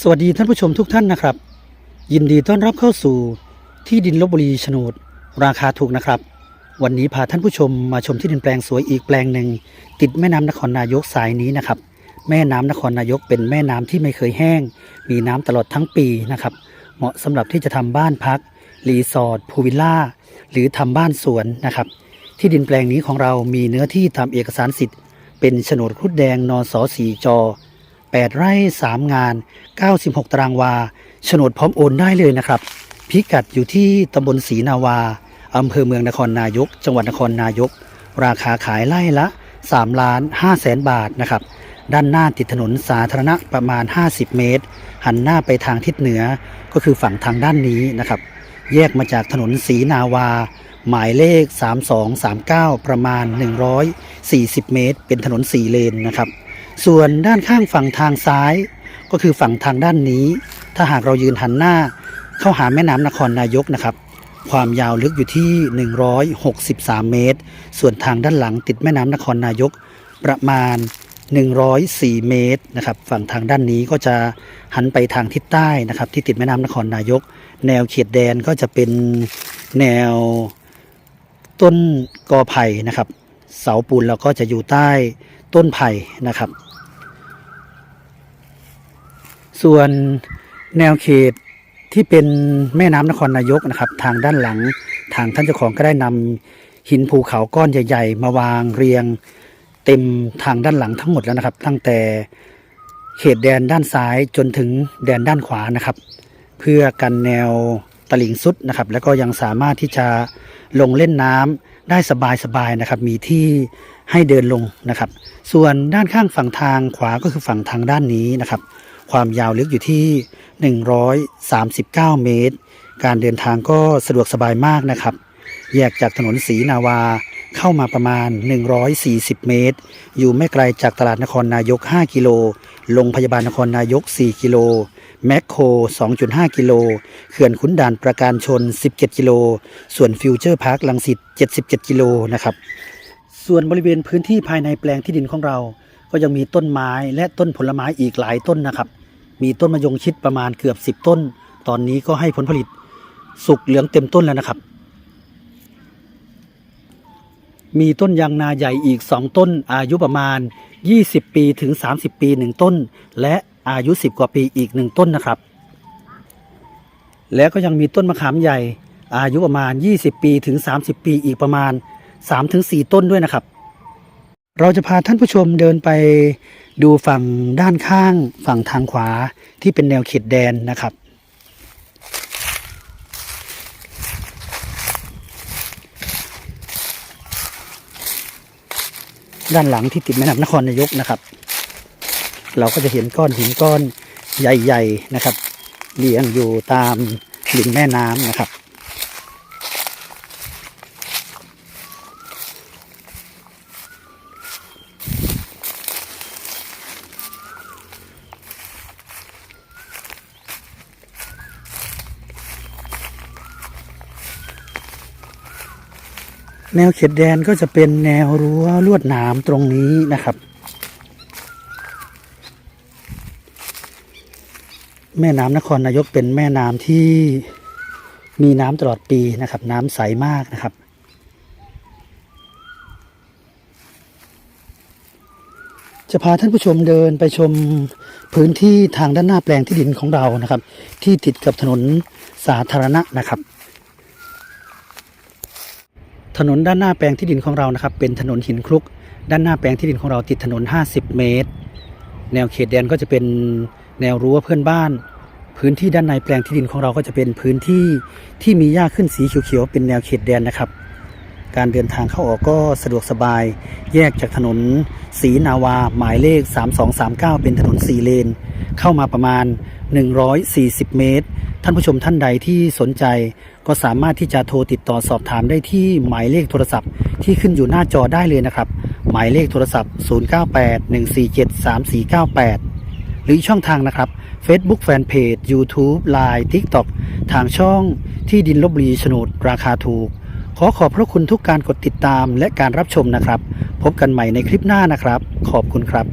สวัสดีท่านผู้ชมทุกท่านนะครับ ยินดีต้อนรับเข้าสู่ที่ดินลบบุรีโฉนด ราคาถูกนะครับ วันนี้พาท่านผู้ชมมาชมที่ดินแปลงสวยอีกแปลงหนึ่งติดแม่น้ำนครนายกสายนี้นะครับ แม่น้ำนครนายกเป็นแม่น้ำที่ไม่เคยแห้ง มีน้ำตลอดทั้งปีนะครับ เหมาะสำหรับที่จะทำบ้านพักรีสอร์ทพูลวิลล่าหรือทำบ้านสวนนะครับ ที่ดินแปลงนี้ของเรามีเนื้อที่ตาเอกสารสิทธิ์ เป็นโฉนดครุฑแดงนอสสีจอ 8 ไร่ 3 งาน 96 ตารางวาโฉนดพร้อมโอนได้เลยนะครับ พิกัดอยู่ที่ตำบลศรีนาวาอำเภอเมืองนครนายก จังหวัดนครนายก ราคาขายไร่ละ3ล้าน5แสนบาทนะครับ ด้านหน้าติดถนนสาธารณะประมาณ 50 เมตร หันหน้าไปทางทิศเหนือก็คือฝั่งทางด้านนี้นะครับ แยกมาจากถนนศรีนาวา หมายเลข 3239 ประมาณ 140 เมตร เป็นถนน4เลนนะครับ ส่วนด้านข้างฝั่งทางซ้าย ก็คือฝั่งทางด้านนี้ ถ้าหากเรายืนหันหน้า เข้าหาแม่น้ำนครนายกนะครับ ความยาวลึกอยู่ที่ 163 เมตร ส่วนทางด้านหลังติดแม่น้ำนครนายกประมาณ 104 เมตรนะครับฝั่งทางด้านนี้ก็จะหันไปทางทิศใต้นะครับ ที่ติดแม่น้ำนครนายก แนวเขตแดนก็จะเป็นแนวต้นกอไผ่นะครับ เสาปูนเราก็จะอยู่ใต้ต้นไผ่นะครับ ส่วนแนวเขตที่เป็นแม่น้ำนครนายกนะครับ ทางด้านหลังทางท่านเจ้าของก็ได้นำหินภูเขาก้อนใหญ่ ๆ มาวางเรียงเต็มทางด้านหลังทั้งหมดแล้วนะครับ ตั้งแต่เขตแดนด้านซ้ายจนถึงแดนด้านขวานะครับ เพื่อกันแนวตลิ่งสุดนะครับ แล้วก็ยังสามารถที่จะลงเล่นน้ำได้สบายๆนะครับ มีที่ให้เดินลงนะครับ ส่วนด้านข้างฝั่งทางขวาก็คือฝั่งทางด้านนี้นะครับ ความยาวลึกอยู่ที่ 139 เมตร การเดินทางก็สะดวกสบายมากนะครับ แยกจากถนนศรีนาวาเข้ามาประมาณ 140 เมตร อยู่ไม่ไกลจากตลาดนครนายก 5 กิโลโรงพยาบาลนครนายก 4 กิโล แมคโคร 2.5 กิโล เขื่อนขุนด่านประการชน 17 กิโล ส่วนฟิวเจอร์พาร์คลังสิต 77 กิโลนะครับ ส่วนบริเวณพื้นที่ภายในแปลงที่ดินของเรา ก็ยังมีต้นไม้และต้นผลไม้อีกหลายต้นนะครับ มีต้นมะยงชิดประมาณเกือบ 10 ต้น ตอนนี้ก็ให้ผลผลิตสุกเหลืองเต็มต้นแล้วนะครับ มีต้นยางนาใหญ่อีก 2 ต้น อายุประมาณ 20 ปีถึง 30 ปี 1 ต้น และอายุ 10 กว่าปีอีก 1 ต้นนะครับ แล้วก็ยังมีต้นมะขามใหญ่ อายุประมาณ 20 ปีถึง 30 ปีอีกประมาณ 3-4 ต้นด้วยนะครับ เราจะพาท่านผู้ชมเดินไปดูฝั่งด้านข้างฝั่งทางขวาที่เป็นแนวเขตแดนนะครับ ด้านหลังที่ติดแม่น้ำนครนายกนะครับ เราก็จะเห็นก้อนหินก้อนใหญ่ ๆนะครับเรียงอยู่ตามริมแม่น้ำนะครับ แนวเขตแดนก็จะเป็นแนวรั้วลวดหนามตรงนี้นะครับ แม่น้ำนครนายกเป็นแม่น้ำที่มีน้ำตลอดปีนะครับ น้ำใสมากนะครับ จะพาท่านผู้ชมเดินไปชมพื้นที่ทางด้านหน้าแปลงที่ดินของเรานะครับ ที่ติดกับถนนสาธารณะนะครับ ถนนด้านหน้าแปลงที่ดินของเรานะครับ เป็นถนนหินคลุก ด้านหน้าแปลงที่ดินของเราติดถนน 50 เมตร แนวเขตแดนก็จะเป็นแนวรั้วเพื่อนบ้าน พื้นที่ด้านในแปลงที่ดินของเราก็จะเป็นพื้นที่ที่มีหญ้าขึ้นสีเขียวๆเป็นแนวเขตแดนนะครับ การเดินทางเข้าออกก็สะดวกสบาย แยกจากถนนศรีนาวาหมายเลข 3239 เป็นถนน4เลน เข้ามาประมาณ 140 เมตร ท่านผู้ชมท่านใดที่สนใจก็สามารถที่จะโทรติดต่อสอบถามได้ที่หมายเลขโทรศัพท์ที่ขึ้นอยู่หน้าจอได้เลยนะครับ หมายเลขโทรศัพท์ 0981473498 หรือช่องทางนะครับ Facebook Fanpage YouTube Line TikTok ทางช่องที่ดินลบบุรีโฉนดราคาถูก ขอขอบพระคุณทุกการกดติดตามและการรับชมนะครับ พบกันใหม่ในคลิปหน้านะครับ ขอบคุณครับ